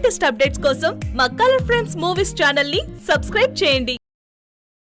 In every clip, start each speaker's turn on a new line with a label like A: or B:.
A: Latest updates కోసం మా colour friends movies ఛానల్ని సబ్స్క్రైబ్ చేయండి.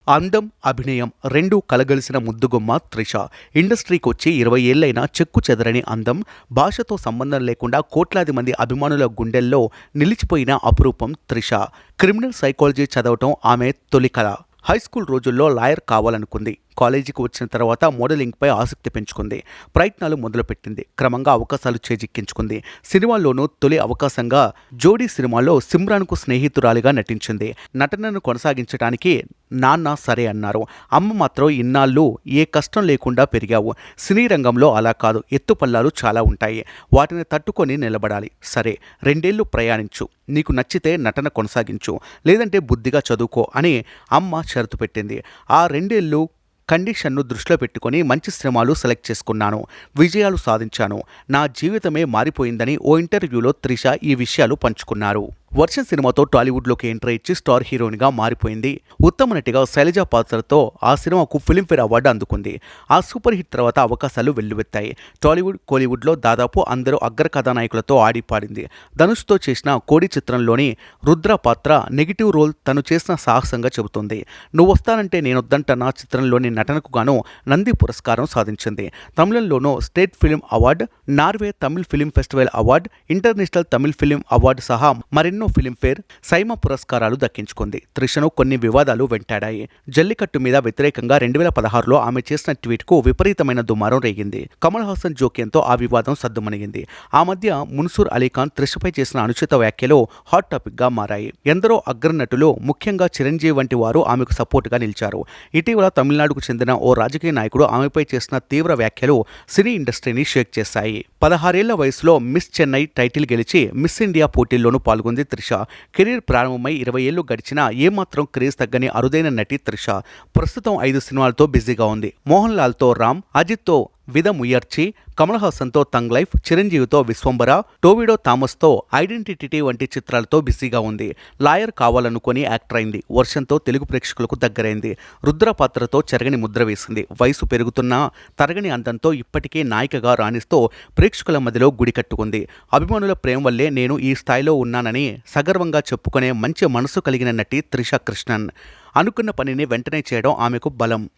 B: అందం అభినయం రెండూ కలగలిసిన ముద్దుగుమ్మ త్రిష. ఇండస్ట్రీకి వచ్చి ఇరవై ఏళ్ళైనా చెక్కు చెదరని అందం భాషతో సంబంధం లేకుండా కోట్లాది మంది అభిమానుల గుండెల్లో నిలిచిపోయిన అపురూపం త్రిష. క్రిమినల్ సైకాలజీ చదవటం ఆమె తొలి కళ. హై స్కూల్ రోజుల్లో లాయర్ కావాలనుకుంది. కాలేజీకి వచ్చిన తర్వాత మోడలింగ్పై ఆసక్తి పెంచుకుంది. ప్రయత్నాలు మొదలుపెట్టింది. క్రమంగా అవకాశాలు చేజిక్కించుకుంది. సినిమాల్లోనూ తొలి అవకాశంగా జోడీ సినిమాలో సిమ్రాన్కు స్నేహితురాలిగా నటించింది. నటనను కొనసాగించడానికి నాన్న సరే అన్నారు. అమ్మ మాత్రం ఇన్నాళ్ళు ఏ కష్టం లేకుండా పెరిగావు. సినీ రంగంలో అలా కాదు ఎత్తుపల్లాలు చాలా ఉంటాయి. వాటిని తట్టుకొని నిలబడాలి. సరే రెండేళ్ళు ప్రయాణించు. నీకు నచ్చితే నటన కొనసాగించు. లేదంటే బుద్ధిగా చదువుకో అని అమ్మ షరతు పెట్టింది. ఆ రెండేళ్ళు కండిషన్ను దృష్టిలో పెట్టుకొని మంచి శ్రమాలు సెలెక్ట్ చేసుకున్నాను. విజయాలు సాధించాను. నా జీవితమే మారిపోయిందని ఓ ఇంటర్వ్యూలో త్రిష ఈ విషయాలు పంచుకున్నారు. వర్షం సినిమాతో టాలీవుడ్లోకి ఎంట్రీ ఇచ్చి స్టార్ హీరోయిన్గా మారిపోయింది. ఉత్తమ నటిగా శైలజ పాత్రతో ఆ సినిమాకు ఫిలింఫేర్ అవార్డు అందుకుంది. ఆ సూపర్ హిట్ తర్వాత అవకాశాలు వెల్లువెత్తాయి. టాలీవుడ్ కోలీవుడ్లో దాదాపు అందరూ అగ్ర కథానాయకులతో ఆడిపాడింది. ధనుష్తో చేసిన కోడి చిత్రంలోని రుద్ర పాత్ర నెగిటివ్ రోల్ తను చేసిన సాహసంగా చెబుతుంది. నువ్వు వస్తానంటే నేనొద్దంట నా చిత్రంలోని నటనకు గాను నంది పురస్కారం సాధించింది. తమిళంలోనూ state film award Norway Tamil film festival award international Tamil film award సహా మరెన్నో ఫిలింఫేర్ సైమ పురస్కారాలు దక్కించుకుంది. త్రిషను కొన్ని వివాదాలు వెంటాడాయి. జల్లికట్టు మీద వ్యతిరేకంగా రెండు వేల పదహారులో ఆమె చేసిన ట్వీట్కు విపరీతమైన దుమారం రేగింది. కమల్ హాసన్ జోక్యంతో ఆ వివాదం సద్దుమణిగింది. ఆ మధ్య మున్సూర్ అలీఖాన్ త్రిషపై చేసిన అనుచిత వ్యాఖ్యలు హాట్ టాపిక్గా మారాయి. ఎందరో అగ్రనటులు ముఖ్యంగా చిరంజీవి వంటి వారు ఆమెకు సపోర్టుగా నిలిచారు. ఇటీవల తమిళనాడుకు చెందిన ఓ రాజకీయ నాయకుడు ఆమెపై చేసిన తీవ్ర వ్యాఖ్యలు సినీ ఇండస్ట్రీని షేక్ చేశాయి. పదహారేళ్ళ వయసులో మిస్ చెన్నై టైటిల్ గెలిచి మిస్ ఇండియా పోటీల్లోనూ పాల్గొంది త్రిష. కెరీర్ ప్రారంభమై ఇరవై ఏళ్ళు గడిచినా ఏమాత్రం క్రేజ్ తగ్గని అరుదైన నటి త్రిష. ప్రస్తుతం ఐదు సినిమాలతో బిజీగా ఉంది. మోహన్ లాల్తో రామ్ అజిత్తో విధ ముయర్చి కమల్ హాసన్తో తంగ్ లైఫ్ చిరంజీవితో విశ్వంబర టోవిడో థామస్తో ఐడెంటిటీ వంటి చిత్రాలతో బిజీగా ఉంది. లాయర్ కావాలనుకుని యాక్టర్ అయింది. వర్షంతో తెలుగు ప్రేక్షకులకు దగ్గరైంది. రుద్ర పాత్రతో చెరగని ముద్ర వేసింది. వయసు పెరుగుతున్నా తరగని అందంతో ఇప్పటికే నాయికగా రాణిస్తూ ప్రేక్షకుల మధ్యలో గుడి కట్టుకుంది. అభిమానుల ప్రేమ వల్లే నేను ఈ స్థాయిలో ఉన్నానని సగర్వంగా చెప్పుకునే మంచి మనసు కలిగిన నటి త్రిష కృష్ణన్. అనుకున్న పనిని వెంటనే చేయడం ఆమెకు బలం.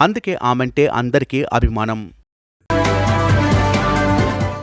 B: అందుకే ఆమెంటే అందరికీ అభిమానం.